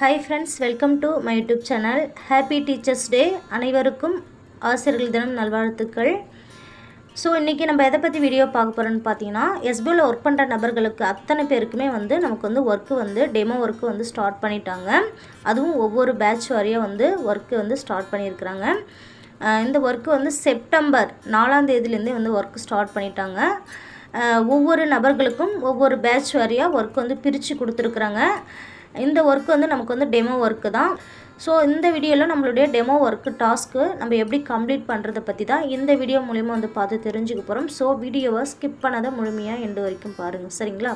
Hi friends welcome to my YouTube channel happy teachers day அனைவருக்கும் ஆசிரியர்கள் தினம் நல்வாழ்த்துக்கள். ஸோ இன்றைக்கி நம்ம எதை பற்றி வீடியோ பார்க்க போகிறோன்னு பார்த்தீங்கன்னா எஸ்பியில் ஒர்க் பண்ணுற நபர்களுக்கு அத்தனை பேருக்குமே வந்து நமக்கு வந்து ஒர்க்கு வந்து டெமோ ஒர்க்கு வந்து ஸ்டார்ட் பண்ணிட்டாங்க. அதுவும் ஒவ்வொரு பேட்ச் வாரியாக வந்து ஒர்க்கு வந்து ஸ்டார்ட் பண்ணியிருக்கிறாங்க. இந்த ஒர்க்கு வந்து செப்டம்பர் நாலாம் தேதியிலேருந்தே வந்து ஒர்க்கு ஸ்டார்ட் பண்ணிட்டாங்க. ஒவ்வொரு நபர்களுக்கும் ஒவ்வொரு பேட்ச் வாரியாக ஒர்க் வந்து பிரித்து கொடுத்துருக்குறாங்க. இந்த ஒர்க் வந்து நமக்கு வந்து டெமோ ஒர்க்கு தான். ஸோ இந்த வீடியோவில் நம்மளுடைய டெமோ ஒர்க்கு டாஸ்க்கு நம்ம எப்படி கம்ப்ளீட் பண்ணுறதை பற்றி தான் இந்த வீடியோ மூலிமா வந்து பார்த்து தெரிஞ்சுக்க போகிறோம் ஸோ வீடியோவை ஸ்கிப் பண்ணதை முழுமையாக எண்டு வரைக்கும் பாருங்கள் சரிங்களா?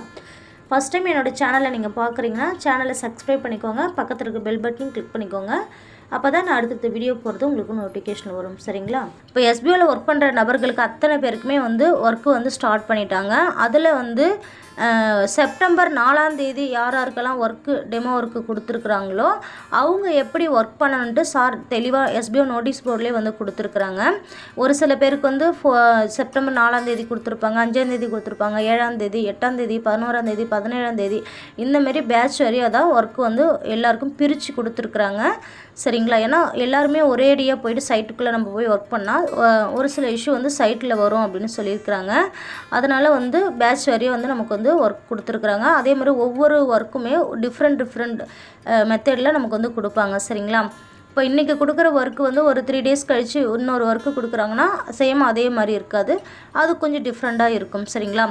ஃபஸ்ட் டைம் என்னோடய சேனலை நீங்கள் பார்க்குறீங்கன்னா சேனலை சப்ஸ்கிரைப் பண்ணிக்கோங்க. பக்கத்தில் இருக்க பெல் பட்டனையும் கிளிக் பண்ணிக்கோங்க. அப்போ தான் நான் அடுத்தடுத்த வீடியோ போகிறது உங்களுக்கு நோட்டிஃபிகேஷன் வரும். சரிங்களா? இப்போ எஸ்பிஓவில் ஒர்க் பண்ணுற நபர்களுக்கு அத்தனை பேருக்குமே வந்து ஒர்க்கு வந்து ஸ்டார்ட் பண்ணிட்டாங்க. அதில் வந்து செப்டம்பர் நாலாம் தேதி யார் யாருக்கெல்லாம் ஒர்க்கு டெமோ ஒர்க்கு கொடுத்துருக்குறாங்களோ அவங்க எப்படி ஒர்க் பண்ணணுன்ட்டு சார் தெளிவாக எஸ்பிஓ நோட்டீஸ் போர்ட்லேயே வந்து கொடுத்துருக்குறாங்க. ஒரு சில பேருக்கு வந்து ஃபோ செப்டம்பர் நாலாம் தேதி கொடுத்துருப்பாங்க அஞ்சாம் தேதி கொடுத்துருப்பாங்க ஏழாம் தேதி எட்டாம் தேதி பதினோராம் தேதி பதினேழாம் தேதி இந்தமாரி பேட்ச் வரையும் தான் ஒர்க் வந்து எல்லாருக்கும் பிரித்து கொடுத்துருக்குறாங்க. சரிங்களா? ஏன்னா எல்லாருமே ஒரேடியாக போயிட்டு சைட்டுக்குள்ளே நம்ம போய் ஒர்க் பண்ணால் ஒரு சில இஷ்யூ வந்து சைட்டில் வரும் அப்படின்னு சொல்லியிருக்கிறாங்க. அதனால் வந்து பேட்ச் வரையும் வந்து நமக்கு வந்து ஒர்க் கொடுத்துருக்குறாங்க. அதே மாதிரி ஒவ்வொரு ஒர்க்குமே டிஃப்ரெண்ட் டிஃப்ரெண்ட் மெத்தடில் நமக்கு வந்து கொடுப்பாங்க. சரிங்களா? இப்போ இன்றைக்கி கொடுக்குற ஒர்க்கு வந்து ஒரு த்ரீ டேஸ் கழித்து இன்னொரு ஒர்க்கு கொடுக்குறாங்கன்னா சேம் அதே மாதிரி இருக்காது. அது கொஞ்சம் டிஃப்ரெண்ட்டாக இருக்கும். சரிங்களா?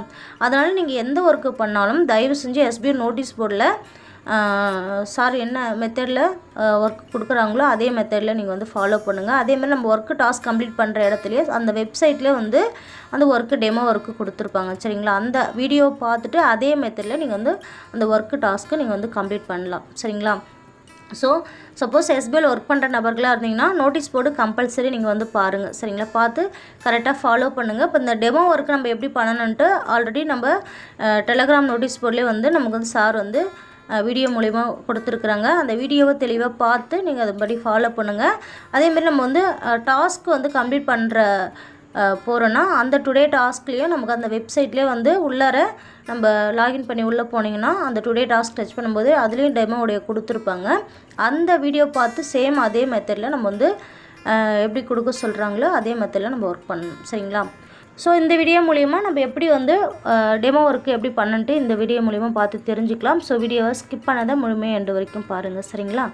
அதனால் நீங்கள் எந்த ஒர்க்கு பண்ணாலும் தயவு செஞ்சு எஸ்பிஐ நோட்டீஸ் போர்டில் சார் என்ன மெத்தடில் ஒர்க் கொடுக்குறாங்களோ அதே மெத்தடில் நீங்கள் வந்து ஃபாலோ பண்ணுங்கள் அதே மாதிரி நம்ம ஒர்க்கு டாஸ்க் கம்ப்ளீட் பண்ணுற இடத்துலையே அந்த வெப்சைட்லேயே வந்து அந்த ஒர்க்கு டெமோ ஒர்க்கு கொடுத்துருப்பாங்க. சரிங்களா? அந்த வீடியோ பார்த்துட்டு அதே மெத்தடில் நீங்கள் வந்து அந்த ஒர்க்கு டாஸ்க்கு நீங்கள் வந்து கம்ப்ளீட் பண்ணலாம். சரிங்களா? ஸோ சப்போஸ் எஸ்பிஐயில் ஒர்க் பண்ணுற நபர்களாக இருந்தீங்கன்னா நோட்டீஸ் போர்டு கம்பல்சரி நீங்கள் வந்து பாருங்கள் சரிங்களா? பார்த்து கரெக்டாக ஃபாலோ பண்ணுங்கள் இப்போ இந்த டெமோ ஒர்க் நம்ம எப்படி பண்ணணுன்ட்டு ஆல்ரெடி நம்ம டெலகிராம் நோட்டீஸ் போர்ட்லேயே வந்து நமக்கு வந்து சார் வந்து வீடியோ மூலிமா கொடுத்துருக்குறாங்க. அந்த வீடியோவை தெளிவாக பார்த்து நீங்கள் அதுபடி ஃபாலோ பண்ணுங்கள் அதேமாரி நம்ம வந்து டாஸ்க் வந்து கம்ப்ளீட் பண்ணுற போகிறோன்னா அந்த டுடே டாஸ்க்லேயும் நமக்கு அந்த வெப்சைட்லேயே வந்து உள்ளார நம்ம லாகின் பண்ணி உள்ளே போனீங்கன்னா அந்த டுடே டாஸ்க் டச் பண்ணும்போது அதுலேயும் டெமோவுடைய கொடுத்துருப்பாங்க. அந்த வீடியோ பார்த்து சேம் அதே மெத்தடில் நம்ம வந்து எப்படி கொடுக்க சொல்கிறாங்களோ அதே மெத்தடில் நம்ம ஒர்க் பண்ணணும். சரிங்களா? ஸோ இந்த வீடியோ மூலிமா நம்ம எப்படி வந்து டெமோ ஒர்க்கு எப்படி பண்ணுன்ட்டு இந்த வீடியோ மூலிமா பார்த்து தெரிஞ்சுக்கலாம். ஸோ வீடியோவை ஸ்கிப் பண்ணாத முழுமையாக எண்டு வரைக்கும் பாருங்கள் சரிங்களா?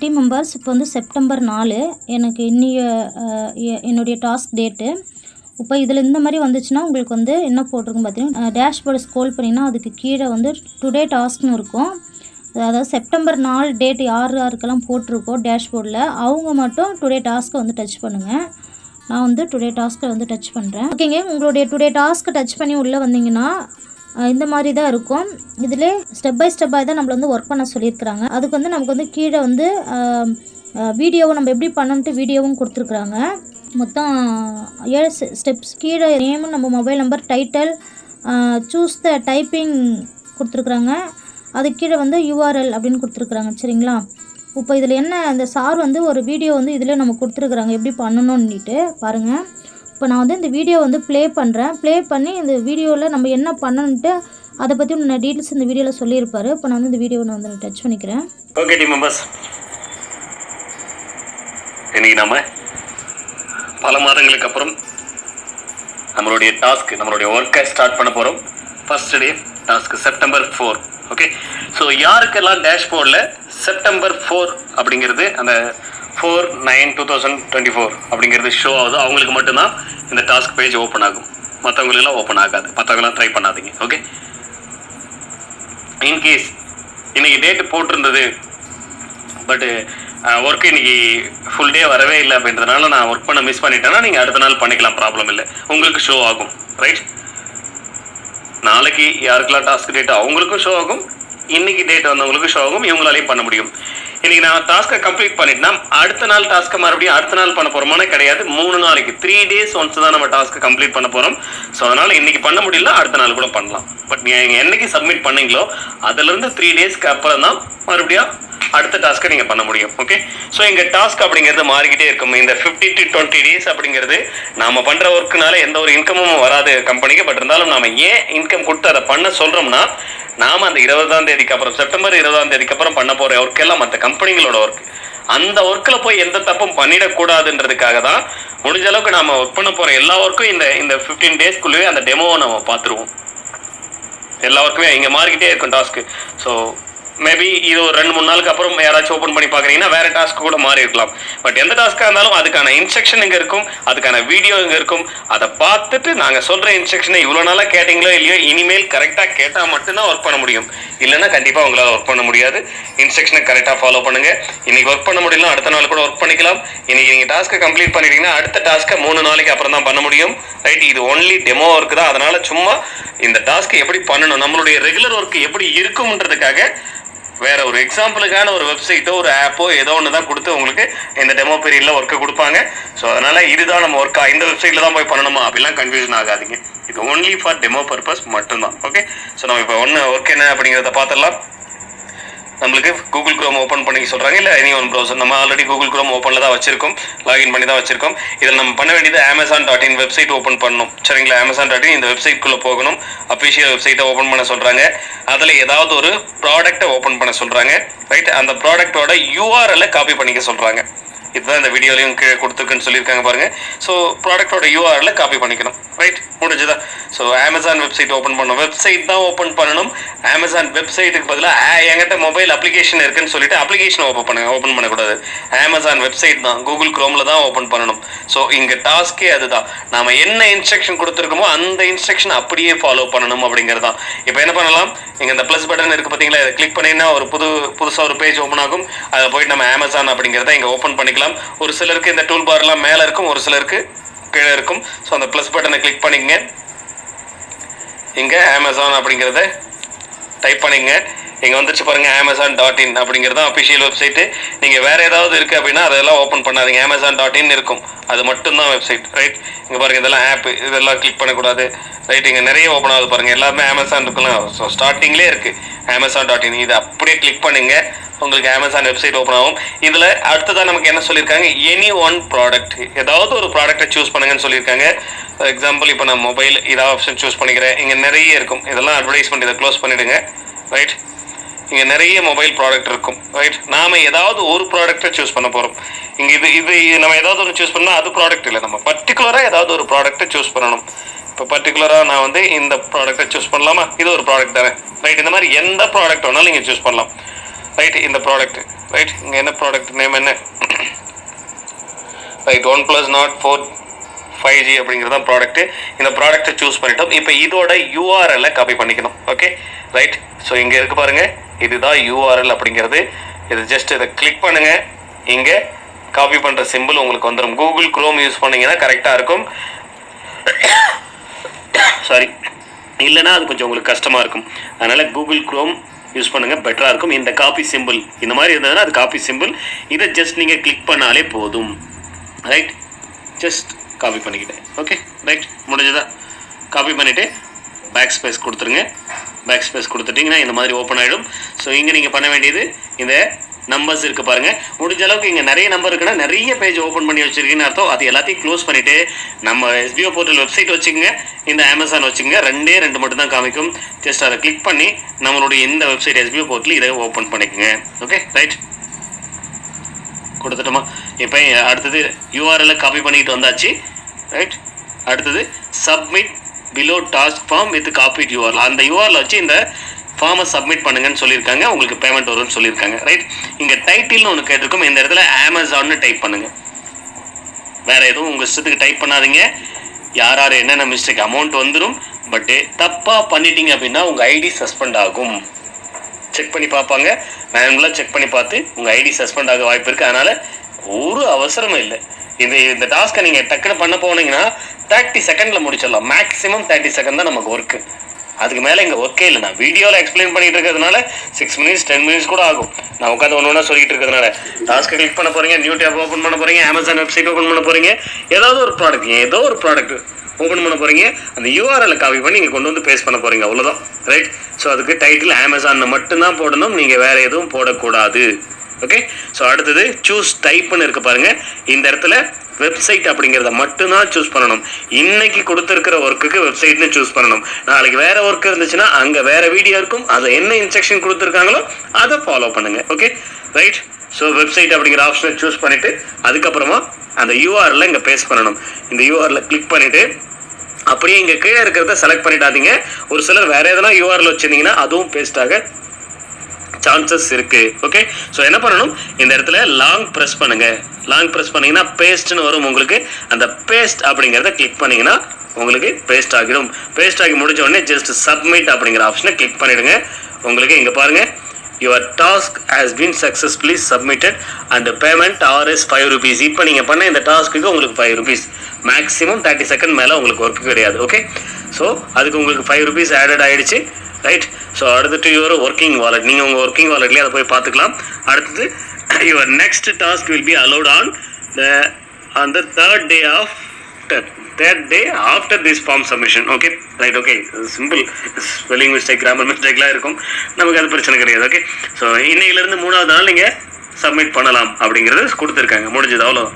டீம் மெம்பர்ஸ் இப்போ வந்து செப்டம்பர் நாலு எனக்கு இன்னிய என்னுடைய டாஸ்க் டேட்டு இப்போ இதில் இந்த மாதிரி வந்துச்சுன்னா உங்களுக்கு வந்து என்ன போட்டிருக்கும் பார்த்தீங்கன்னா டேஷ்போர்டு ஸ்கோல் பண்ணிங்கன்னா அதுக்கு கீழே வந்து டுடே டாஸ்க்னு இருக்கும். அதாவது செப்டம்பர் நாலு டேட் யார் யாருக்கெல்லாம் போட்டிருக்கோ டேஷ்போர்டில் அவங்க மட்டும் டுடே டாஸ்க்கை வந்து டச் பண்ணுங்கள் நான் வந்து டுடே டாஸ்க்கை வந்து டச் பண்ணுறேன் ஓகேங்க உங்களுடைய டுடே டாஸ்க்கை டச் பண்ணி உள்ளே வந்தீங்கன்னா இந்த மாதிரி தான் இருக்கும். இதில் ஸ்டெப் பை ஸ்டெப்பாக தான் நம்மளை வந்து ஒர்க் பண்ண சொல்லியிருக்கிறாங்க. அதுக்கு வந்து நமக்கு வந்து கீழே வந்து வீடியோவை நம்ம எப்படி பண்ணணுன்ட்டு வீடியோவும் கொடுத்துருக்குறாங்க. மொத்தம் ஏழு ஸ்டெப்ஸ் கீழே நேமு நம்ம mobile number title choose the typing கொடுத்துருக்குறாங்க. அது கீழே வந்து யூஆர்எல் அப்படின்னு கொடுத்துருக்குறாங்க சரிங்களா? இப்போ இதில் என்ன இந்த சார் வந்து ஒரு வீடியோ வந்து இதில் நம்ம கொடுத்துருக்குறாங்க. எப்படி பண்ணணும்னுட்டு பாருங்கள் இப்போ நான் வந்து இந்த வீடியோ வந்து ப்ளே பண்ணுறேன் ப்ளே பண்ணி இந்த வீடியோவில் நம்ம என்ன பண்ணணுன்ட்டு அதை பற்றி நான் டீட்டெயில்ஸ் இந்த வீடியோவில் சொல்லியிருப்பாரு. இப்போ நான் வந்து இந்த வீடியோவை நான் வந்து டச் பண்ணிக்கிறேன். ஓகே டீம் மெம்பர்ஸ் இன்னைக்கு நம்ம பல மாதங்களுக்கு அப்புறம் நம்மளுடைய டாஸ்க் நம்மளுடைய ஒர்க்கை ஸ்டார்ட் பண்ண போகிறோம் first day task September four okay so யாருக்கெல்லாம் டேஷ்போர்டில் செப்டம்பர் ஃபோர் அப்படிங்கிறது அந்த four nine two thousand twenty four அப்படிங்கிறது ஷோ ஆகுது. அவங்களுக்கு மட்டும்தான் இந்த டாஸ்க் பேஜ் ஓப்பன் ஆகும். மற்றவங்களுக்குலாம் ஓப்பன் ஆகாது. மற்றவங்களாம் ட்ரை பண்ணாதீங்க. ஓகே இன்கேஸ் இன்றைக்கி டேட்டு போட்டிருந்தது பட்டு ஒர்க் இன்னைக்கு ஃபுல் டே வரவே இல்லை அப்படின்றதுனால நான் ஒர்க் பண்ண மிஸ் பண்ணிட்டேன்னா நீங்கள் அடுத்த நாள் பண்ணிக்கலாம். ப்ராப்ளம் இல்லை. உங்களுக்கு ஷோ ஆகும். ரைட் நாளைக்கு யாருக்கெல்லாம் டாஸ்க் டேட் அவங்களுக்கும் ஷோ ஆகும். இன்னைக்கு டேட் வந்தவங்களுக்கு ஷோ ஆகும் இவங்களாலையும் பண்ண முடியும். இன்னைக்கு நான் டாஸ்க்கை கம்ப்ளீட் பண்ணிட்டேன்னா அடுத்த நாள் டாஸ்க்கை மறுபடியும் அடுத்த நாள் பண்ண போறோமானே கிடையாது. மூணு நாளைக்கு த்ரீ டேஸ் ஒன்ஸ் தான் நம்ம டாஸ்க்கை கம்ப்ளீட் பண்ண போறோம். ஸோ அதனால இன்னைக்கு பண்ண முடியல அடுத்த நாள் கூட பண்ணலாம். பட் நீங்க என்னைக்கு சப்மிட் பண்ணீங்களோ அதுல இருந்து த்ரீ டேஸ்க்கு அப்புறம் தான் மறுபடியும் அடுத்த டாஸ்க்கை நீங்கள் பண்ண முடியும் ஓகே ஸோ எங்கள் டாஸ்க் அப்படிங்கிறது மாறிக்கிட்டே இருக்கும். இந்த ஃபிஃப்டி டு டுவெண்ட்டி டேஸ் அப்படிங்கிறது நாம் பண்ணுற ஒர்க்குனால எந்த ஒரு இன்கமும் வராது கம்பெனிக்கு பட் இருந்தாலும் நாம் ஏன் இன்கம் கொடுத்து அதை பண்ண சொல்கிறோம்னா நாம் அந்த இருபதாம் தேதிக்கு அப்புறம் செப்டம்பர் இருபதாம் தேதிக்கு அப்புறம் பண்ண போகிற ஒர்க் எல்லாம் மற்ற கம்பெனிகளோட ஒர்க் அந்த ஒர்க்கில் போய் எந்த தப்பும் பண்ணிடக்கூடாதுன்றதுக்காக தான் முடிஞ்ச அளவுக்கு நாம் ஒர்க் பண்ண போகிற எல்லா ஒர்க்கும் இந்த இந்த ஃபிஃப்டீன் டேஸ்க்குள்ளேயே அந்த டெமோவை நம்ம பார்த்துருவோம். எல்லா ஒர்க்குமே இங்கே மாறிக்கிட்டே இருக்கும் டாஸ்க்கு ஸோ மேபி இது ஒரு ரெண்டு மூணு நாளுக்கு அப்புறம் யாராச்சும் ஓப்பன் பண்ணி பார்க்குறீங்கன்னா வேறு டாஸ்க் கூட மாறி இருக்கலாம். பட் எந்த டாஸ்க்காக இருந்தாலும் அதுக்கான இன்ஸ்ட்ரக்ஷன் இங்கே இருக்கும் அதுக்கான வீடியோ இங்கே இருக்கும் அதை பார்த்துட்டு நாங்கள் சொல்கிற இன்ஸ்ட்ரக்ஷனை இவ்வளோ நாளாக கேட்டிங்களோ இல்லையோ இனிமேல் கரெக்டாக கேட்டால் மட்டும்தான் ஒர்க் பண்ண முடியும். இல்லைன்னா கண்டிப்பாக உங்களால் ஒர்க் பண்ண முடியாது. இன்ஸ்ட்ரக்ஷனை கரெக்டாக ஃபாலோ பண்ணுங்க. இன்றைக்கி ஒர்க் பண்ண முடியலாம் அடுத்த நாள் கூட ஒர்க் பண்ணிக்கலாம். இன்றைக்கி நீங்கள் டாஸ்க்கை கம்ப்ளீட் பண்ணிட்டீங்கன்னா அடுத்த டாஸ்க்கை மூணு நாளைக்கு அப்புறம் தான் பண்ண முடியும். ரைட் இது ஒன்லி டெமோ ஒர்க் தான். அதனால் சும்மா இந்த டாஸ்க்கை எப்படி பண்ணணும் நம்மளுடைய ரெகுலர் ஒர்க் எப்படி இருக்கும்ன்றதுக்காக வேற ஒரு எக்ஸாம்பிளுக்கான ஒரு வெப்சைட்டோ ஒரு ஆப்போ ஏதோ ஒன்று தான் கொடுத்து உங்களுக்கு இந்த டெமோ பீரியடில் ஒர்க்கை கொடுப்பாங்க. ஸோ அதனால இதுதான் நம்ம ஒர்க்கா இந்த வெப்சைட்ல தான் போய் பண்ணணுமா? அப்படிலாம் கன்ஃபியூஷன் ஆகாதீங்க. இது ஒன்லி ஃபார் டெமோ பர்பஸ் மட்டும்தான். ஓகே ஸோ நம்ம இப்போ ஒன்று ஒர்க் என்ன அப்படிங்கிறத பார்த்துடலாம். நம்மளுக்கு கூகுள் குரோம் ஓப்பன் பண்ணிக்க சொல்கிறாங்க இல்லை எனி ஒன் ப்ரௌசர் நம்ம ஆல்ரெடி கூகுள் குரோம் ஓப்பனில் தான் வச்சிருக்கோம் லாகின் பண்ணி தான் வச்சிருக்கோம். இதில் நம்ம பண்ண வேண்டியது Amazon dot in website open பண்ணணும். சரிங்களா? அமேசான் டாட் இன் இந்த வெப்சைட்குள்ளே போகணும். அஃபிஷியல் வெப்சைட்டை ஓப்பன் பண்ண சொல்கிறாங்க அதில் ஏதாவது ஒரு ப்ராடக்ட்டை ஓப்பன் பண்ண சொல்கிறாங்க ரைட் அந்த ப்ராடக்ட்டோட யூஆர்எல்லை காப்பி பண்ணிக்க சொல்கிறாங்க இதுதான் இந்த வீடியோலையும் கீழே கொடுத்துருக்குன்னு சொல்லியிருக்காங்க பாருங்கள் ஸோ ப்ராடக்ட்டோட யூஆர்எல்ல காப்பி பண்ணிக்கணும். ரைட் முடிஞ்சுதா? ஸோ அமேசான் வெப்சைட் ஓப்பன் பண்ணணும். வெப்சைட் தான் ஓப்பன் பண்ணணும். அமேசான் வெப்சைட்டுக்கு பதிலாக என்கிட்ட மொபைல் அப்ளிகேஷன் இருக்குன்னு சொல்லிட்டு அப்ளிகேஷன் ஓப்பன் பண்ணுங்க. ஓப்பன் பண்ணக்கூடாது. அமேசான் வெப்சைட் தான். கூகுள் க்ரோமில் தான் ஓப்பன் பண்ணணும். ஸோ இங்கே டாஸ்க்கே அதுதான். நாம் என்ன இன்ஸ்ட்ரக்ஷன் கொடுத்துருக்கோமோ அந்த இன்ஸ்ட்ரக்ஷன் அப்படியே ஃபாலோ பண்ணணும் அப்படிங்கிறது தான் இப்போ என்ன பண்ணலாம்? இங்கே இந்த ப்ளஸ் பட்டன் இருக்குது பார்த்தீங்களா இதை கிளிக் பண்ணினா ஒரு புது புதுசாக ஒரு பேஜ் ஓப்பன் ஆகும். அதை போயிட்டு நம்ம அமேசான் அப்படிங்கிறத இங்கே ஓப்பன் பண்ணிக்கலாம். ஒரு சிலருக்கு இந்த டூல் பார்லாம் மேலே இருக்கும் ஒரு சிலருக்கு கீழே இருக்கும். ஸோ அந்த ப்ளஸ் பட்டனை கிளிக் பண்ணிக்கங்க. இங்கே அமேசான் அப்படிங்கிறத டைப் பண்ணிங்க இங்கே வந்துச்சு பாருங்கள் அமேசான் டாட் இன் அப்படிங்கிறது தான் அஃபிஷியல் வெப்சைட்டு நீங்கள் வேறு ஏதாவது இருக்குது அப்படின்னா அதெல்லாம் ஓப்பன் பண்ணாதீங்க. அமேசான் டாட் இன் இருக்கும். அது மட்டும்தான் வெப்சைட் ரைட் இங்கே பாருங்கள் இதெல்லாம் ஆப் இதெல்லாம் கிளிக் பண்ணக்கூடாது ரைட் இங்கே நிறைய ஓப்பன் ஆகுது பாருங்கள் எல்லாமே அமேசான் இருக்கலாம் ஸோ ஸ்டார்டிங்லேயே இருக்குது அமேசான் டாட் இன் இது அப்படியே கிளிக் பண்ணுங்க. உங்களுக்கு அமேசான் வெப்சைட் ஓப்பன் ஆகும். இதில் அடுத்ததாக நமக்கு என்ன சொல்லியிருக்காங்க? எனி ஒன் ப்ராடக்ட் ஏதாவது ஒரு ப்ராடக்ட்டை சூஸ் பண்ணுங்கன்னு சொல்லியிருக்காங்க. ஃபார் எக்ஸாம்பிள் இப்போ நான் மொபைல் இதாக ஆப்ஷன் சூஸ் பண்ணிக்கிறேன். இங்கே நிறைய இருக்கும். இதெல்லாம் அட்வர்டைஸ்மெண்ட் இதை க்ளோஸ் பண்ணிவிடுங்க ரைட் இங்கே நிறைய மொபைல் ப்ராடக்ட் இருக்கும். ரைட் நாம ஏதாவது ஒரு ப்ராடக்ட்டை சூஸ் பண்ண போகிறோம் இங்கே இது இது இது நம்ம ஏதாவது ஒன்று சூஸ் பண்ணால் அது ப்ராடக்ட் இல்லை. நம்ம பர்டிகுலராக ஏதாவது ஒரு ப்ராடக்ட்டை சூஸ் பண்ணணும். இப்போ பர்டிகுலராக நான் வந்து இந்த ப்ராடக்ட்டை சூஸ் பண்ணலாமா? இது ஒரு ப்ராடக்ட் தானே. ரைட் இந்த மாதிரி எந்த ப்ராடக்ட் வேணாலும் நீங்கள் சூஸ் பண்ணலாம். ரைட் இந்த ப்ராடக்ட் ரைட் இங்கே என்ன ப்ராடக்ட் நேம் என்ன? Right OnePlus Nord four five G அப்படிங்கிறது தான் ப்ராடக்ட்டு இந்த ப்ராடக்ட்டை சூஸ் பண்ணிட்டோம். இப்போ இதோட யூஆர்எல்லை காப்பி பண்ணிக்கணும். ஓகே ரைட் ஸோ இங்கே இருக்கு பாருங்கள் இதுதான் யூஆர்எல் அப்படிங்கிறது. இது ஜஸ்ட் இதை கிளிக் பண்ணுங்கள் இங்கே காப்பி பண்ணுற சிம்பிள் உங்களுக்கு வந்துடும் கூகுள் குரோம் யூஸ் பண்ணீங்கன்னா கரெக்டாக இருக்கும். சாரி இல்லைன்னா அது கொஞ்சம் உங்களுக்கு கஷ்டமாக இருக்கும். அதனால் கூகுள் க்ரோம் யூஸ் பண்ணுங்கள் பெட்டராக இருக்கும். இந்த காப்பி சிம்பிள் இந்த மாதிரி இருந்ததுன்னா அது காப்பி சிம்பிள் இதை ஜஸ்ட் நீங்கள் கிளிக் பண்ணாலே போதும். ரைட் ஜஸ்ட் காப்பி பண்ணிக்கிட்டேன். ஓகே ரைட் முடிஞ்சதா? காப்பி பண்ணிவிட்டு பேக் ஸ்பேஸ் கொடுத்துருங்க. பேக் ஸ்பேஸ் கொடுத்துட்டிங்கன்னா இந்த மாதிரி ஓப்பன் ஆகிடும் ஸோ இங்கே நீங்கள் பண்ண வேண்டியது இந்த நம்பர்ஸ் இருக்கு பாருங்க. முடிஞ்ச அளவுக்கு இங்கே நிறைய நம்பர் இருக்குன்னா நிறைய பேஜ் ஓப்பன் பண்ணி வச்சிருக்கீங்கன்னு அர்த்தம். அது எல்லாத்தையும் க்ளோஸ் பண்ணிட்டு நம்ம எஸ்பிஓ போர்ட்டல் வெப்சைட் வச்சுக்கோங்க. இந்த அமேசான் வச்சுக்கோங்க. ரெண்டே ரெண்டு மட்டும் தான் காமிக்கும். ஜஸ்ட் அதை கிளிக் பண்ணி நம்மளுடைய இந்த வெப்சைட் எஸ்பிஓ போர்ட்டல் இதை ஓப்பன் பண்ணிக்கோங்க. ஓகே ரைட் கொடுத்துட்டோமா? இப்போ அடுத்தது யூஆர்எல்ல காப்பி பண்ணிட்டு வந்தாச்சு. ரைட் அடுத்தது submit below task form with copy URL அந்த யூஆர்எல் வச்சு இந்த ஃபார்மை சப்மிட் பண்ணுங்கன்னு சொல்லியிருக்காங்க. உங்களுக்கு பேமெண்ட் வரும்னு சொல்லியிருக்காங்க. ரைட் இங்கே டைட்டில்னு ஒன்று கேட்டிருக்கோம். இந்த இடத்துல அமேசான்னு டைப் பண்ணுங்கள் வேற எதுவும் உங்கள் இஷ்டத்துக்கு டைப் பண்ணாதீங்க. யார் யார் என்னென்ன மிஸ்டேக் அமௌண்ட் வந்துடும் பட்டு தப்பாக பண்ணிட்டீங்க அப்படின்னா உங்கள் ஐடி சஸ்பெண்ட் ஆகும். செக் பண்ணி பார்ப்பாங்க. மேனுவலாக செக் பண்ணி பார்த்து உங்கள் ஐடி சஸ்பெண்ட் ஆக வாய்ப்பு இருக்குது அதனால் ஒரு அவசரமும் இல்லை. இது இந்த டாஸ்க்கை நீங்கள் டக்குன்னு பண்ண போனீங்கன்னா தேர்ட்டி செகண்டில் முடிச்சிடலாம். மேக்ஸிமம் தேர்ட்டி செகண்ட் தான் நமக்கு ஒர்க்கு அதுக்கு மேலே இங்கே ஒர்க்கே இல்லை. நான் வீடியோவில் எக்ஸ்பிளைன் பண்ணிட்டு இருக்கிறதுனால சிக்ஸ் மினிட்ஸ் டென் மினிட்ஸ் கூட ஆகும். நான் உட்காந்து ஒன்று ஒன்றா சொல்லிட்டு இருக்கிறதுனால. டாஸ்க்கு கிளிக் பண்ண போகிறீங்க நியூ டேப் ஓப்பன் பண்ண போகிறீங்க அமேசான் வெப்சைட் ஓப்பன் பண்ண போகிறீங்க ஏதாவது ஒரு ப்ராடக்ட் ஏதோ ஒரு ப்ராடக்ட் ஓப்பன் பண்ண போகிறீங்க அந்த யூஆர்எல் காப்பி பண்ணி நீங்கள் கொண்டு வந்து பேஸ்ட் பண்ண போகிறீங்க அவ்வளோதான் ரைட் ஸோ அதுக்கு டைட்டில் அமேசான் மட்டும்தான் போடணும் நீங்கள் வேறு எதுவும் போடக்கூடாது. ஓகே ஸோ அடுத்தது சூஸ் டைப்னு இருக்கு பாருங்க. இந்த இடத்துல வெப்சைட் அப்படிங்கிறத மட்டும்தான் சூஸ் பண்ணணும். இன்னைக்கு கொடுத்துருக்கிற ஒர்க்குக்கு வெப்சைட்னு சூஸ் பண்ணணும். நாளைக்கு வேற ஒர்க் இருந்துச்சுன்னா அங்கே வேற வீடியோ இருக்கும். அதை என்ன இன்ஸ்ட்ரக்ஷன் கொடுத்துருக்காங்களோ அதை ஃபாலோ பண்ணுங்க. ஓகே ரைட் ஸோ வெப்சைட் அப்படிங்கிற ஆப்ஷனை சூஸ் பண்ணிட்டு அதுக்கப்புறமா அந்த யூஆர்ல இங்கே பேஸ்ட் பண்ணணும். இந்த யூஆர்ல கிளிக் பண்ணிட்டு அப்படியே இங்கே கீழே இருக்கிறத செலக்ட் பண்ணிடாதீங்க. ஒரு சிலர் வேற எதனா யூஆர்ல வச்சிருந்தீங்கன்னா அதுவும் பேஸ்டாக சான்சஸ் இருக்கு. ஓகே ஸோ என்ன பண்ணணும்? இந்த இடத்துல லாங் ப்ரெஸ் பண்ணுங்க. லாங் ப்ரெஸ் பண்ணீங்கன்னா பேஸ்ட்னு வரும் உங்களுக்கு. அந்த பேஸ்ட் அப்படிங்கிறத கிளிக் பண்ணீங்கன்னா உங்களுக்கு பேஸ்ட் ஆகிடும். பேஸ்ட் ஆகி முடிஞ்ச உடனே ஜஸ்ட் சப்மிட் அப்படிங்கிற ஆப்ஷனை கிளிக் பண்ணிடுங்க. உங்களுக்கு இங்கே பாருங்கள் your task has been successfully submitted and payment RS five rupees இப்போ நீங்கள் பண்ண இந்த டாஸ்க்கு உங்களுக்கு five rupees maximum thirty second மேலே உங்களுக்கு ஒர்க் கிடையாது ஓகே ஸோ அதுக்கு உங்களுக்கு ஃபைவ் ருபீஸ் ஆடட் ஆகிடுச்சு ரைட் ஸோ அடுத்து யுவர் ஒர்க்கிங் வாலெட் நீங்கள் உங்கள் ஒர்க்கிங் வாலெட்லேயே அதை போய் பார்த்துக்கலாம். அடுத்தது your next task will be allot on the on the third day of third day after this form submission okay right okay simple spelling mistake grammar மிஸ்டேக்லாம் இருக்கும். நமக்கு அது பிரச்சனை கிடையாது ஓகே ஸோ இன்னையிலேருந்து மூணாவது நாள் நீங்கள் சப்மிட் பண்ணலாம் அப்படிங்கிறது கொடுத்துருக்காங்க. முடிஞ்சது அவ்வளோ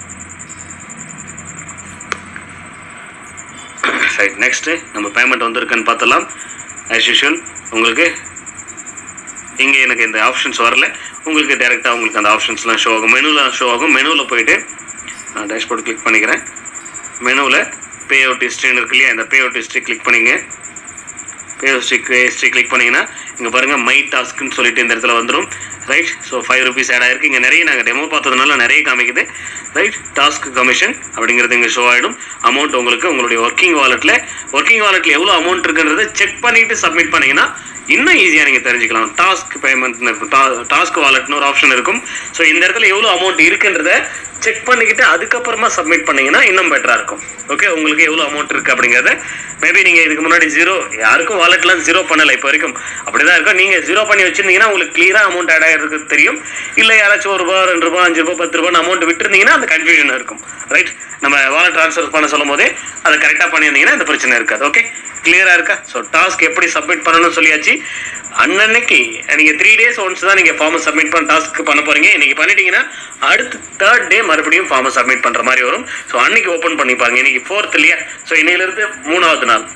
ரைட் நெக்ஸ்ட்டு நம்ம பேமெண்ட் வந்திருக்குன்னு பார்த்தலாம் ஆஸ் யூஷுவல் உங்களுக்கு இங்கே எனக்கு இந்த ஆப்ஷன்ஸ் வரல. உங்களுக்கு டேரெக்டாக உங்களுக்கு அந்த ஆப்ஷன்ஸ்லாம் ஷோ ஆகும். மெனுலாம் ஷோ ஆகும். மெனுவில் போயிட்டு நான் டேஷ்போர்ட் கிளிக் பண்ணிக்கிறேன். மெனுவில் பே அவுட் ஹிஸ்ட்ரின்னு இருக்கு இல்லையா? இந்த பே அவுட் ஹிஸ்ட்ரி கிளிக் பண்ணிங்க. பே ஹிஸ்ட்ரி கிளிக் பண்ணிங்கன்னா இங்கே பாருங்கள் மை டாஸ்க்குன்னு சொல்லிட்டு இந்த இடத்துல வந்துடும் right so five rupees add ஆயிருக்கு. இங்கே நிறைய நாங்கள் டெமோ பார்த்ததுனால நிறைய காமிக்குது. ரைட் டாஸ்க் கமிஷன் அப்படிங்கிறது இங்கே ஷோ ஆகிடும் அமௌண்ட் உங்களுக்கு உங்களுடைய ஒர்க்கிங் வாலெட்டில் ஒர்க்கிங் வாலெட்டில் எவ்வளோ அமௌண்ட் இருக்குன்றதை செக் பண்ணிவிட்டு சப்மிட் பண்ணீங்கன்னா இன்னும் ஈஸியாக நீங்கள் தெரிஞ்சுக்கலாம். டாஸ்க் பேமெண்ட்னு இருக்கும் டாஸ்க் வாலெட்னு ஒரு ஆப்ஷன் இருக்கும். ஸோ இந்த இடத்துல எவ்வளோ அமௌண்ட் இருக்குன்றத செக் பண்ணிக்கிட்டு அதுக்கப்புறமா சப்மிட் பண்ணிங்கன்னா இன்னும் பெட்டராக இருக்கும். ஓகே உங்களுக்கு எவ்வளோ அமௌண்ட் இருக்குது அப்படிங்கிறத மேபி நீங்கள் இதுக்கு முன்னாடி ஜீரோ யாருக்கும் வாலெட்லாம் ஜீரோ பண்ணலை இப்போ வரைக்கும். அப்படி தான் இருக்கும். நீங்கள் ஜீரோ பண்ணி வச்சிருந்தீங்கன்னா உங்களுக்கு கிளியராக அமௌண்ட் ஆட் ஆகிருக்கு தெரியும். இல்லை யாராச்சும் ஒரு ரூபா ரெண்டு ரூபா அஞ்சு ரூபா பத்து ரூபான்னு அமௌண்ட் விட்டுருந்தீங்கன்னா அந்த கன்ஃபியூஷன் இருக்கும். ரைட் நம்ம வாலெட் ட்ரான்ஸ்ஃபர் பண்ண சொல்லும் போதே அதை கரெக்டாக பண்ணியிருந்தீங்கன்னா இந்த பிரச்சனை இருக்காது. ஓகே கிளியராக இருக்கா? ஸோ டாஸ்க் எப்படி சப்மிட் பண்ணணும்னு சொல்லியாச்சு. அன்னன்னைக்கு நீங்கள் த்ரீ டேஸ் ஒன்ஸ் தான் நீங்கள் ஃபார்மை சப்மிட் பண்ண டாஸ்க் பண்ண போகிறீங்க இன்னைக்கு பண்ணிட்டீங்கன்னா அடுத்து தேர்ட் டே மறுபடியும் ஃபார்மை சப்மிட் பண்ணுற மாதிரி வரும். ஸோ அன்னைக்கு ஓப்பன் பண்ணி பாருங்க. இன்னைக்கு ஃபோர்த் இல்லையா? ஸோ இன்னையிலிருந்து மூணாவது நாள்.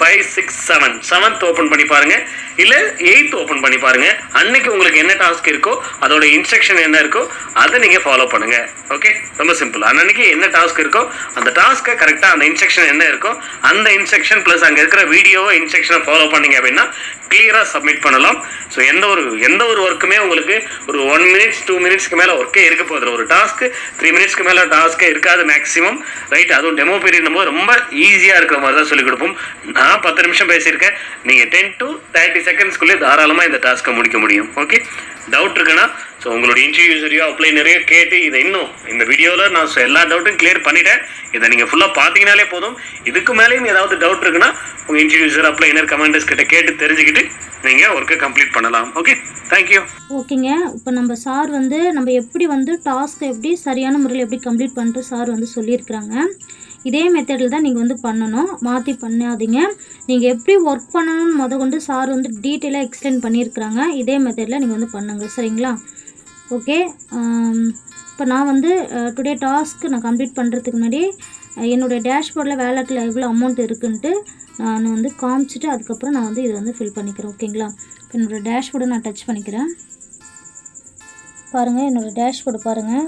Five six seven seventh open பண்ணி பாருங்க. இல்லை எயித் ஓப்பன் பண்ணி பாருங்க. அன்னைக்கு உங்களுக்கு என்ன டாஸ்க் இருக்கோ அதோட இன்ஸ்ட்ரக்ஷன் என்ன இருக்கோ அதை நீங்கள் ஃபாலோ பண்ணுங்க. ஓகே ரொம்ப சிம்பிள் அன்னன்னைக்கு என்ன டாஸ்க் இருக்கோ அந்த டாஸ்க்கை கரெக்டாக அந்த இன்ஸ்ட்ரக்ஷன் என்ன இருக்கோ அந்த இன்ஸ்ட்ரக்ஷன் ப்ளஸ் அங்கே இருக்கிற வீடியோவை இன்ஸ்ட்ரக்ஷனை ஃபாலோ பண்ணீங்க அப்படின்னா கிளியராக சப்மிட் பண்ணலாம். ஸோ எந்த ஒரு எந்த ஒரு ஒர்க்குமே உங்களுக்கு ஒரு ஒன் மினிட்ஸ் டூ மினிட்ஸ்க்கு மேலே ஒர்க்கே இருக்க போதில்லை ஒரு டாஸ்க்கு த்ரீ மினிட்ஸ்க்கு மேலே டாஸ்க்கே இருக்காது மேக்ஸிமம் ரைட் அதுவும் டெமோ பீரியட் போது ரொம்ப ஈஸியாக இருக்கிற மாதிரி தான் சொல்லிக் கொடுப்போம். நான் பத்து நிமிஷம் பேசியிருக்கேன். நீங்கள் டென் டு தேர்ட்டி செகண்ட்ஸ்க்குள்ளே தாராளமாக இந்த டாஸ்க்கை முடிக்க முடியும். ஓகே டவுட் இருக்குன்னா ஸோ உங்களோட இன்டர்வியூசரியோ அப்ளை நிறைய கேட்டு இதை இன்னும் இந்த வீடியோவில் நான் எல்லா டவுட்டும் கிளியர் பண்ணிட்டேன். இதை நீங்கள் ஃபுல்லாக பார்த்தீங்கனாலே போதும். இதுக்கு மேலேயும் ஏதாவது டவுட் இருக்குன்னா உங்கள் இன்டர்வியூசர் அப்ளைனர் கமெண்டர்ஸ் கிட்ட கேட்டு தெரிஞ்சுக்கிட்டு நீங்கள் ஒர்க்கை கம்ப்ளீட் பண்ணலாம். ஓகே தேங்க்யூ ஓகேங்க இப்போ நம்ம சார் வந்து நம்ம எப்படி வந்து டாஸ்க் எப்படி சரியான முறையில் எப்படி கம்ப்ளீட் பண்ணிட்டு சார் வந்து சொல்லியிருக்கிறாங்க. இதே மெத்தடில் தான் நீங்கள் வந்து பண்ணணும். மாற்றி பண்ணாதீங்க. நீங்கள் எப்படி ஒர்க் பண்ணணும்னு முத கொண்டு சார் வந்து டீட்டெயிலாக எக்ஸ்பிளைன் பண்ணியிருக்கிறாங்க. இதே மெத்தடில் நீங்கள் வந்து பண்ணுங்க. சரிங்களா? ஓகே um, இப்போ நான் வந்து uh, டுடே டாஸ்க் நான் கம்ப்ளீட் பண்ணுறதுக்கு முன்னாடி uh, என்னுடைய டேஷ்போர்டில் வேலெட்டில் எவ்வளோ அமௌண்ட் இருக்குன்ட்டு நான் வந்து காமிச்சிட்டு அதுக்கப்புறம் நான் வந்து இதை வந்து ஃபில் பண்ணிக்கிறேன். ஓகேங்களா இப்போ என்னோடய டேஷ்போர்டை நான் டச் பண்ணிக்கிறேன். பாருங்கள் என்னோடய டேஷ்போர்டு பாருங்கள்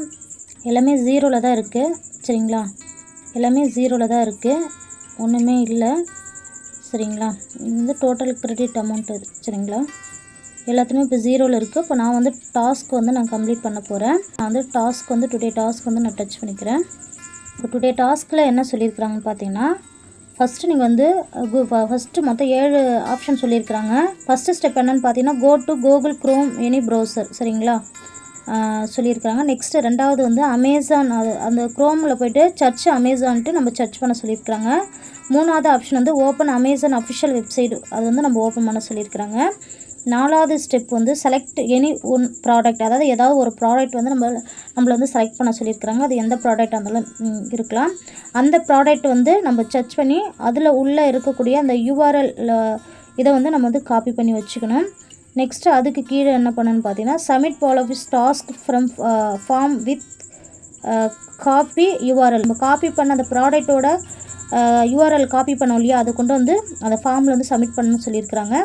எல்லாமே ஜீரோவில் தான் இருக்குது சரிங்களா? எல்லாமே ஜீரோவில் தான் இருக்குது ஒன்றுமே இல்லை. சரிங்களா? இது வந்து டோட்டல் கிரெடிட் அமௌண்ட் சரிங்களா? எல்லாத்துலேயுமே இப்போ ஜீரோவில் இருக்குது இப்போ நான் வந்து டாஸ்க் வந்து நான் கம்ப்ளீட் பண்ண போகிறேன் நான் வந்து டாஸ்க் வந்து டுடே டாஸ்க் வந்து நான் டச் பண்ணிக்கிறேன். இப்போ டுடே டாஸ்கில் என்ன சொல்லியிருக்கிறாங்கன்னு பார்த்தீங்கன்னா ஃபஸ்ட்டு நீங்கள் வந்து ஃபஸ்ட்டு மொத்தம் ஏழு ஆப்ஷன் சொல்லியிருக்கிறாங்க. ஃபஸ்ட்டு ஸ்டெப் என்னென்னு பார்த்தீங்கன்னா go to Google Chrome any browser சரிங்களா? சொல்லியிருக்கிறாங்க. நெக்ஸ்ட்டு ரெண்டாவது வந்து அமேசான் அது அந்த க்ரோமில் போயிட்டு சர்ச் அமேசான்ட்டு நம்ம சர்ச் பண்ண சொல்லியிருக்கிறாங்க. மூணாவது ஆப்ஷன் வந்து ஓப்பன் அமேசான் அஃபிஷியல் வெப்சைட் அது வந்து நம்ம ஓப்பன் பண்ண சொல்லியிருக்கிறாங்க. நாலாவது ஸ்டெப் வந்து செலக்ட் எனி ஒன் ப்ராடக்ட் அதாவது ஏதாவது ஒரு ப்ராடக்ட் வந்து நம்ம நம்மளை வந்து செலக்ட் பண்ண சொல்லியிருக்கிறாங்க. அது எந்த ப்ராடக்ட் இருந்தாலும் இருக்கலாம். அந்த ப்ராடக்ட் வந்து நம்ம சர்ச் பண்ணி அதில் உள்ளே இருக்கக்கூடிய அந்த யூஆர்எல் இதை வந்து நம்ம வந்து காப்பி பண்ணி வச்சுக்கணும். நெக்ஸ்ட்டு அதுக்கு கீழே என்ன பண்ணணும்னு பார்த்தீங்கன்னா submit ball of is task from form with copy URL நம்ம காப்பி பண்ண அந்த ப்ராடக்ட்டோட யூஆர்எல் காப்பி பண்ணோம் இல்லையா அதை கொண்டு வந்து அந்த ஃபார்மில் வந்து சப்மிட் பண்ணணும்னு சொல்லியிருக்கிறாங்க.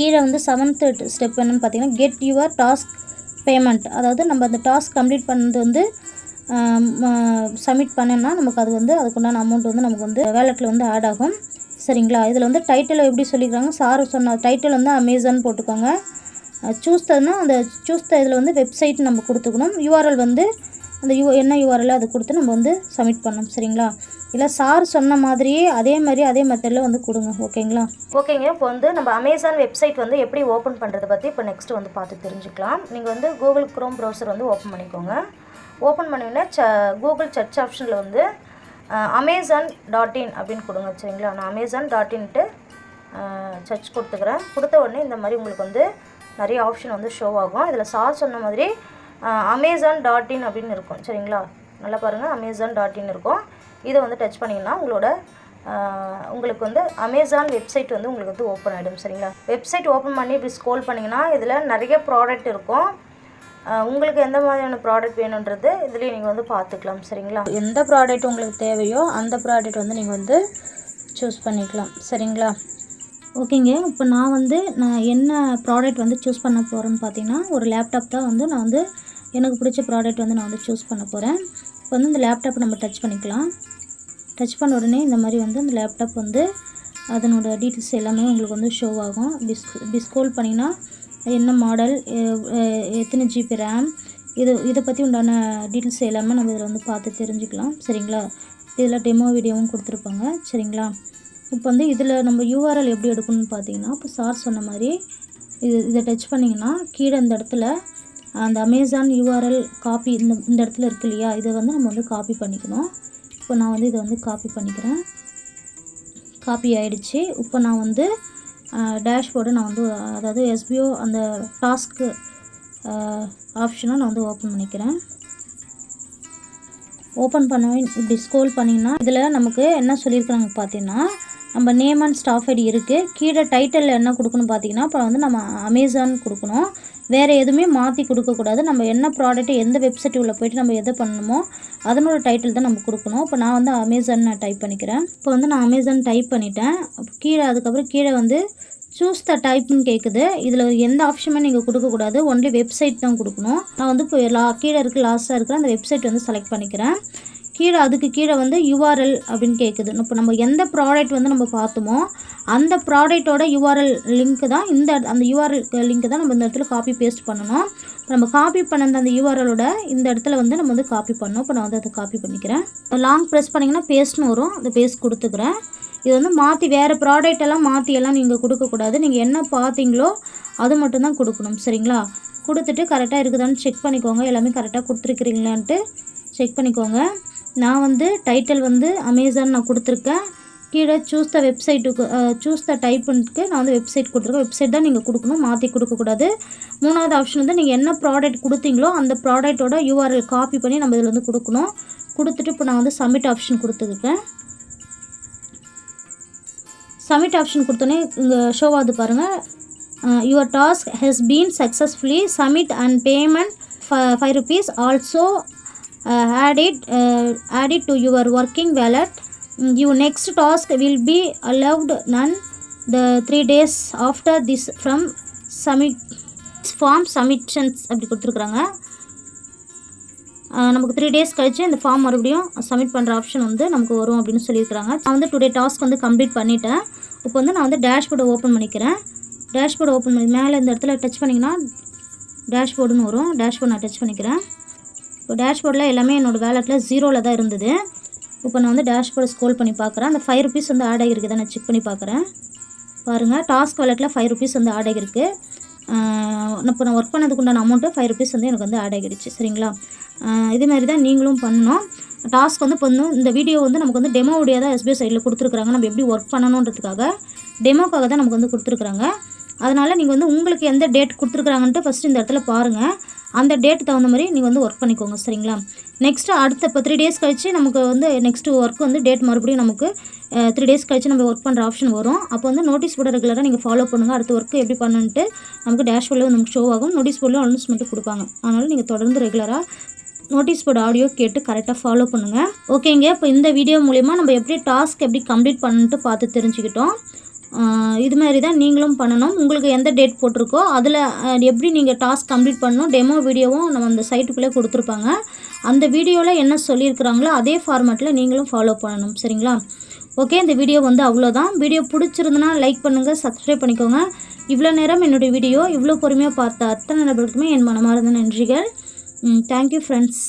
கீழே வந்து செவன்த்து ஸ்டெப் என்னென்னு பார்த்தீங்கன்னா கெட் யுவர் டாஸ்க் பேமெண்ட் அதாவது நம்ம அந்த டாஸ்க் கம்ப்ளீட் பண்ணது வந்து சப்மிட் பண்ணோன்னா நமக்கு அது வந்து அதுக்குண்டான அமௌண்ட் வந்து நமக்கு வந்து வேலெட்டில் வந்து ஆட் ஆகும். சரிங்களா? இதில் வந்து டைட்டில் எப்படி சொல்லிக்கிறாங்க சார் சொன்ன டைட்டில் வந்து அமேசான் போட்டுக்கோங்க. சூஸ் ததுன்னா அந்த சூஸ் இதில் வந்து வெப்சைட் நம்ம கொடுத்துக்கணும். யூஆர்எல் வந்து அந்த யூ என்ன யூஆர்எல் அது கொடுத்து நம்ம வந்து சப்மிட் பண்ணணும் சரிங்களா? இல்லை சார் சொன்ன மாதிரியே அதே மாதிரி அதே மெத்தடில் வந்து கொடுங்க ஓகேங்களா? ஓகேங்க. இப்போ வந்து நம்ம அமேசான் வெப்சைட் வந்து எப்படி ஓப்பன் பண்ணுறது பற்றி இப்போ நெக்ஸ்ட் வந்து பார்த்து தெரிஞ்சுக்கலாம். நீங்கள் வந்து கூகுள் க்ரோம் ப்ரௌசர் வந்து ஓப்பன் பண்ணிக்கோங்க. ஓப்பன் பண்ணிங்கன்னா ச கூகுள் சர்ச் ஆப்ஷனில் வந்து அமேசான் டாட் இன் அப்படின்னு கொடுங்க சரிங்களா? நான் அமேசான் டாட் இன்ட்டு சர்ச் கொடுத்துக்கிறேன். கொடுத்த உடனே இந்த மாதிரி உங்களுக்கு வந்து நிறைய ஆப்ஷன் வந்து ஷோ ஆகும். இதில் சார் சொன்ன மாதிரி அமேசான் டாட் இன் அப்படின்னு இருக்கும். சரிங்களா? நல்லா பாருங்கள் அமேசான் டாட் இன் இருக்கும். இதை வந்து டச் பண்ணிங்கன்னா உங்களோட உங்களுக்கு வந்து அமேசான் வெப்சைட் வந்து உங்களுக்கு வந்து ஓப்பன் ஆகிடும் சரிங்களா? வெப்சைட் ஓப்பன் பண்ணி இப்படி ஸ்க்ரோல் பண்ணிங்கன்னா இதில் நிறைய ப்ராடக்ட் இருக்கும். உங்களுக்கு எந்த மாதிரியான ப்ராடக்ட் வேணுன்றது இதுலேயே நீங்கள் வந்து பார்த்துக்கலாம். சரிங்களா? எந்த ப்ராடக்ட் உங்களுக்கு தேவையோ அந்த ப்ராடக்ட் வந்து நீங்கள் வந்து சூஸ் பண்ணிக்கலாம். சரிங்களா? ஓகேங்க. இப்போ நான் வந்து நான் என்ன ப்ராடக்ட் வந்து சூஸ் பண்ண போகிறேன்னு பார்த்தீங்கன்னா ஒரு லேப்டாப் தான் வந்து நான் வந்து எனக்கு பிடிச்ச ப்ராடக்ட் வந்து நான் வந்து சூஸ் பண்ண போகிறேன் இப்போ வந்து இந்த லேப்டாப் நம்ம டச் பண்ணிக்கலாம். டச் பண்ண உடனே இந்த மாதிரி வந்து அந்த லேப்டாப் வந்து அதனோட டீட்டெயில்ஸ் எல்லாமே உங்களுக்கு வந்து ஷோ ஆகும். டிஸ் டிஸ்கோல் பண்ணிங்கன்னா என்ன மாடல் எத்தனை ஜிபி ரேம் இது இதை பற்றி உண்டான டீட்டெயில்ஸ் எல்லாமே நம்ம இதில் வந்து பார்த்து தெரிஞ்சுக்கலாம். சரிங்களா? இதில் டெமோ வீடியோவும் கொடுத்துருப்பாங்க. சரிங்களா? இப்போ வந்து இதில் நம்ம யூஆர்எல் எப்படி எடுக்கணும்னு பார்த்தீங்கன்னா இப்போ சார் சொன்ன மாதிரி இது இதை டச் பண்ணிங்கன்னா கீழே இந்த இடத்துல அந்த அமேசான் யூஆர்எல் காப்பி இந்த இந்த இடத்துல இருக்கு இல்லையா? இதை வந்து நம்ம வந்து காப்பி பண்ணிக்கணும். இப்போ நான் வந்து இதை வந்து காப்பி பண்ணிக்கிறேன். காப்பி ஆகிடுச்சு இப்போ நான் வந்து டேஷ்போர்டு நான் வந்து அதாவது எஸ்பிஓ அந்த டாஸ்க்கு ஆப்ஷனை நான் வந்து ஓப்பன் பண்ணிக்கிறேன். ஓப்பன் பண்ணவே இப்படி ஸ்கோல் பண்ணிங்கன்னா இதில் நமக்கு என்ன சொல்லியிருக்கிறாங்க பார்த்தீங்கன்னா நம்ம நேம் அண்ட் ஸ்டாஃப் ஐடி இருக்குது கீழே டைட்டில் என்ன கொடுக்கணும் பார்த்தீங்கன்னா இப்போ வந்து நம்ம அமேசான் கொடுக்கணும். வேறு எதுவுமே மாற்றி கொடுக்கக்கூடாது நம்ம என்ன ப்ராடக்ட் எந்த வெப்சைட் உள்ளே போயிட்டு நம்ம எதை பண்ணணுமோ அதனோட டைட்டில் தான் நம்ம கொடுக்கணும். இப்போ நான் வந்து அமேசான் நான் டைப் பண்ணிக்கிறேன். இப்போ வந்து நான் அமேசான் டைப் பண்ணிட்டேன். அப்போ கீழே அதுக்கப்புறம் கீழே வந்து சூஸ் த டைப்னு கேட்குது இதில் எந்த ஆப்ஷனுமே நீங்கள் கொடுக்கக்கூடாது ஒன்லி வெப்சைட் தான் கொடுக்கணும். நான் வந்து இப்போ லா கீழே இருக்க லாஸ்ட்டாக இருக்கிற அந்த வெப்சைட் வந்து செலக்ட் பண்ணிக்கிறேன். கீழே அதுக்கு கீழே வந்து யூஆர்எல் அப்படின்னு கேட்குது இப்போ நம்ம எந்த ப்ராடக்ட் வந்து நம்ம பார்த்தோமோ அந்த ப்ராடக்ட்டோட யூஆர்எல் லிங்க் தான் இந்த அந்த யூஆர்எல் லிங்க்கு தான் நம்ம இந்த இடத்துல காப்பி பேஸ்ட் பண்ணணும். இப்போ நம்ம காப்பி பண்ண அந்த யூஆர்எலோட இந்த இடத்துல வந்து நம்ம வந்து காப்பி பண்ணோம் இப்போ நான் வந்து அதை காப்பி பண்ணிக்கிறேன். லாங் ப்ரெஸ் பண்ணிங்கன்னா பேஸ்ட்னு வரும். அந்த பேஸ்ட் கொடுத்துக்கிறேன். இது வந்து மாற்றி வேறு ப்ராடக்ட் எல்லாம் மாற்றி எல்லாம் நீங்கள் கொடுக்கக்கூடாது நீங்கள் என்ன பார்த்தீங்களோ அது மட்டும்தான் கொடுக்கணும். சரிங்களா? கொடுத்துட்டு கரெக்டாக இருக்குதான்னு செக் பண்ணிக்கோங்க. எல்லாமே கரெக்டாக கொடுத்துருக்குறீங்களான்ட்டு செக் பண்ணிக்கோங்க. நான் வந்து டைட்டில் வந்து அமேசான் நான் கொடுத்துருக்கேன். கீழே சூஸ் த வெப்சைட்டுக்கு சூஸ் த டைப்புக்கு நான் வந்து வெப்சைட் கொடுத்துருக்கேன். வெப்சைட் தான் நீங்கள் கொடுக்கணும் மாற்றி கொடுக்கக்கூடாது மூணாவது ஆப்ஷன் வந்து நீங்கள் என்ன ப்ராடக்ட் கொடுத்தீங்களோ அந்த ப்ராடக்ட்டோட யூஆர்எல் காப்பி பண்ணி நம்ம இதில் வந்து கொடுக்கணும். கொடுத்துட்டு இப்போ நான் வந்து சப்மிட் ஆப்ஷன் கொடுத்துருக்கேன். சப்மிட் ஆப்ஷன் கொடுத்தோன்னே இங்கே ஷோ ஆகுது பாருங்கள் your task has been successfully submit and payment five rupees also audit audit add it to your working wallet you next task will be allowed nun the three days after this from submit form submissions அப்படி கொடுத்துருக்குறாங்க. Uh, நமக்கு three days கழித்து இந்த form மறுபடியும் submit பண்ணுற option வந்து நமக்கு வரும் அப்படின்னு சொல்லியிருக்கிறாங்க. நான் வந்து டுடே டாஸ்க் வந்து கம்ப்ளீட் பண்ணிட்டேன். இப்போ வந்து நான் வந்து டேஷ்போர்டை ஓப்பன் பண்ணிக்கிறேன். டேஷ்போர்டு ஓப்பன் பண்ணி மேலே இந்த இடத்துல டச் பண்ணிங்கன்னா டேஷ்போர்டுன்னு வரும். டேஷ்போர்ட் நான் டச் பண்ணிக்கிறேன். இப்போ டேஷ்போர்டில் எல்லாமே என்னோடய வேலெட்டில் ஜீரோவில் தான் இருந்தது. இப்போ நான் வந்து டேஷ்போர்டு ஸ்க்ரோல் பண்ணி பார்க்குறேன். அந்த ஃபைவ் ருபீஸ் வந்து ஆட் ஆகிருக்குதா நான் செக் பண்ணி பார்க்குறேன். பாருங்கள் டாஸ்க் வேலெட்டில் ஃபைவ் ருபீஸ் வந்து ஆட் ஆகிருக்கு இப்போ நான் ஒர்க் பண்ணதுக்கு உண்டான அமௌண்ட்டு ஃபைவ் ருபீஸ் வந்து எனக்கு வந்து ஆட் ஆகிடுச்சு. சரிங்களா? இதே மாதிரி தான் நீங்களும் பண்ணணும். டாஸ்க் வந்து இப்போ வந்து இந்த வீடியோ வந்து நமக்கு வந்து டெமோ வீடியோ தான் எஸ்பிஐ சைடில் கொடுத்துருக்குறாங்க. நம்ம எப்படி ஒர்க் பண்ணணுன்றதுக்காக டெமோக்காக தான் நமக்கு வந்து கொடுத்துருக்குறாங்க. அதனால் நீங்கள் வந்து உங்களுக்கு எந்த டேட் கொடுத்துருக்குறாங்கன்ட்டு ஃபஸ்ட்டு இந்த இடத்துல பாருங்கள் அந்த டேட் தகுந்த மாதிரி நீங்கள் வந்து ஒர்க் பண்ணிக்கோங்க சரிங்களா? நெக்ஸ்ட்டு அடுத்த இப்போ த்ரீ டேஸ் கழிச்சு நமக்கு வந்து நெக்ஸ்ட்டு ஒர்க் வந்து டேட் மறுபடியும் நமக்கு த்ரீ டேஸ் கழிச்சு நம்ம ஒர்க் பண்ணுற ஆப்ஷன் வரும். அப்போ வந்து நோட்டீஸ் போர்டு ரெகுலராக நீங்கள் ஃபாலோ பண்ணுங்கள் அடுத்த ஒர்க்கு எப்படி பண்ணுன்ட்டு நமக்கு டேஷ்போர்டில் நமக்கு ஷோ ஆகும். நோட்டீஸ் போர்டில் அனௌன்ஸ்மெண்ட்டு கொடுப்பாங்க. அதனால் நீங்கள் தொடர்ந்து ரெகுலராக நோட்டீஸ் போர்டு ஆடியோ கேட்டு கரெக்டாக ஃபாலோ பண்ணுங்கள் ஓகேங்க இப்போ இந்த வீடியோ மூலிமா நம்ம எப்படி டாஸ்க் எப்படி கம்ப்ளீட் பண்ணிட்டு பார்த்து தெரிஞ்சுக்கிட்டோம். இது மாதிரி தான் நீங்களும் பண்ணணும். உங்களுக்கு எந்த டேட் போட்டிருக்கோ அதில் எப்படி நீங்கள் டாஸ்க் கம்ப்ளீட் பண்ணணும் டெமோ வீடியோவும் நம்ம அந்த சைட்டுக்குள்ளே கொடுத்துருப்பாங்க. அந்த வீடியோவில் என்ன சொல்லியிருக்கிறாங்களோ அதே ஃபார்மேட்டில் நீங்களும் ஃபாலோ பண்ணணும். சரிங்களா? ஓகே இந்த வீடியோ வந்து அவ்வளோதான். வீடியோ பிடிச்சிருந்துன்னா லைக் பண்ணுங்கள் சப்ஸ்கிரைப் பண்ணிக்கோங்க. இவ்வளோ நேரம் என்னுடைய வீடியோ இவ்வளோ பொறுமையாக பார்த்த அத்தனை நபர்களுக்குமே என் மனமார்ந்த நன்றிகள். Thank you friends